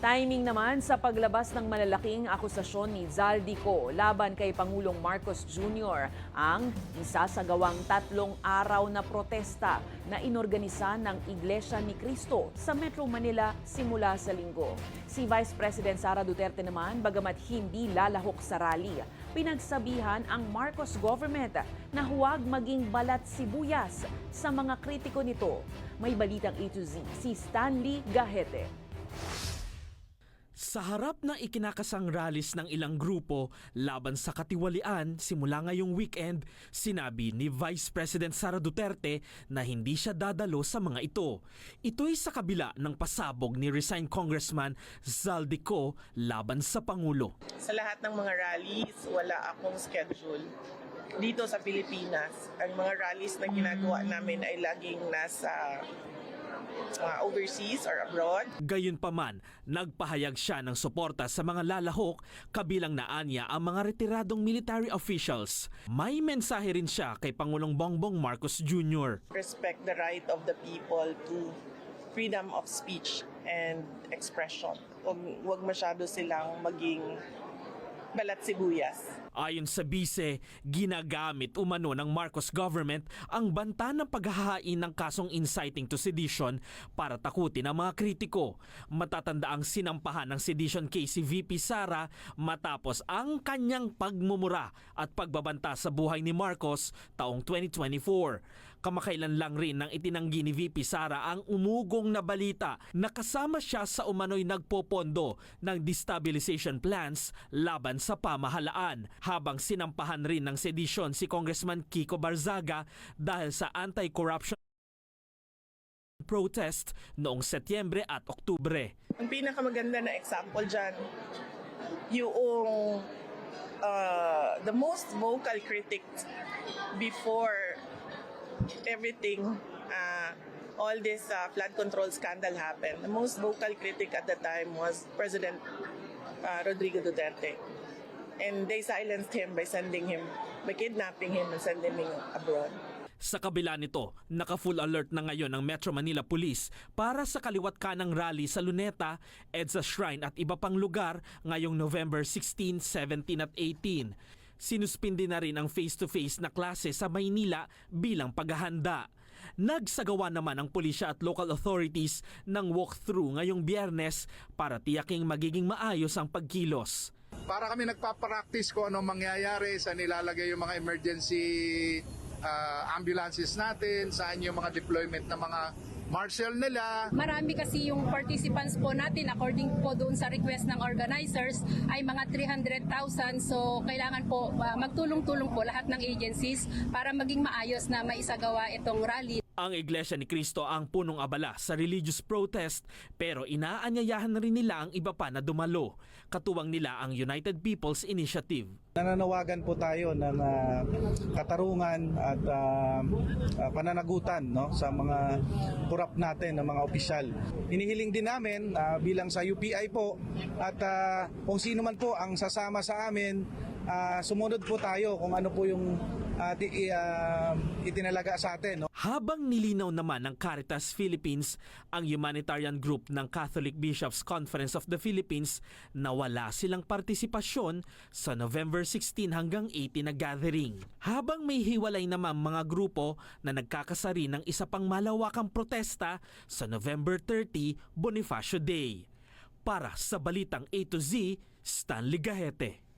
Timing naman sa paglabas ng malalaking akusasyon ni Zaldico laban kay Pangulong Marcos Jr. ang isasagawang tatlong araw na protesta na inorganisa ng Iglesia ni Cristo sa Metro Manila simula sa linggo. Si Vice President Sara Duterte naman, bagamat hindi lalahok sa rally, pinagsabihan ang Marcos government na huwag maging balat sibuyas sa mga kritiko nito. May balitang A to Z si Stanley Gahete. Sa harap ng ikinakasang rallies ng ilang grupo laban sa katiwalian simula ngayong weekend, sinabi ni Vice President Sara Duterte na hindi siya dadalo sa mga ito. Ito'y sa kabila ng pasabog ni resigned Congressman Zaldico laban sa Pangulo. Sa lahat ng mga rallies, wala akong schedule. Dito sa Pilipinas, ang mga rallies na ginagawa namin ay laging nasa uh, overseas or abroad. Gayunpaman, nagpahayag siya ng suporta sa mga lalahok kabilang na anya ang mga retiradong military officials. May mensahe rin siya kay Pangulong Bongbong Marcos Jr. Respect the right of the people to freedom of speech and expression. Huwag, huwag masyado silang maging balat sibuyas. Ayon sa bise, ginagamit umano ng Marcos government ang banta ng paghahain ng kasong inciting to sedition para takutin ang mga kritiko. Matatanda ang sinampahan ng sedition case si VP Sara matapos ang kanyang pagmumura at pagbabanta sa buhay ni Marcos taong 2024. Kamakailan lang rin nang itinanggi ni VP Sara ang umugong na balita na kasama siya sa umano'y nagpopondo ng destabilization plans laban sa pamahalaan habang sinampahan rin ng sedisyon si Congressman Kiko Barzaga dahil sa anti-corruption protest noong Setyembre at Oktubre. Ang pinakamaganda na example dyan, yung uh, the most vocal critic before everything, uh, all this uh, flood control scandal happened, the most vocal critic at the time was President uh, Rodrigo Duterte. And they silenced him by sending him, by kidnapping him and sending him abroad. Sa kabila nito, naka-full alert na ngayon ng Metro Manila Police para sa kaliwat kanang rally sa Luneta, EDSA Shrine at iba pang lugar ngayong November 16, 17 at 18. Sinuspindi na rin ang face-to-face na klase sa Maynila bilang paghahanda. Nagsagawa naman ang pulisya at local authorities ng walkthrough ngayong biyernes para tiyaking magiging maayos ang pagkilos. para kami nagpa-practice kung ano mangyayari sa nilalagay yung mga emergency uh, ambulances natin, saan yung mga deployment ng mga marshal nila. Marami kasi yung participants po natin according po doon sa request ng organizers ay mga 300,000 so kailangan po uh, magtulong-tulong po lahat ng agencies para maging maayos na maisagawa itong rally. Ang Iglesia ni Cristo ang punong abala sa religious protest pero inaanyayahan na rin nila ang iba pa na dumalo. Katuwang nila ang United People's Initiative. Nananawagan po tayo ng ah, katarungan at ah, ah, pananagutan no sa mga kurap natin ng mga opisyal. Inihiling din namin ah, bilang sa UPI po at ah, kung sino man po ang sasama sa amin ah, sumunod po tayo kung ano po yung ah, ti- i- ah, itinalaga sa atin no. Habang nilinaw naman ng Caritas Philippines, ang humanitarian group ng Catholic Bishops Conference of the Philippines na wala silang partisipasyon sa November 16 hanggang 18 na gathering. Habang may hiwalay naman mga grupo na nagkakasari ng isa pang malawakang protesta sa November 30 Bonifacio Day. Para sa Balitang A to Z, Stanley Gahete.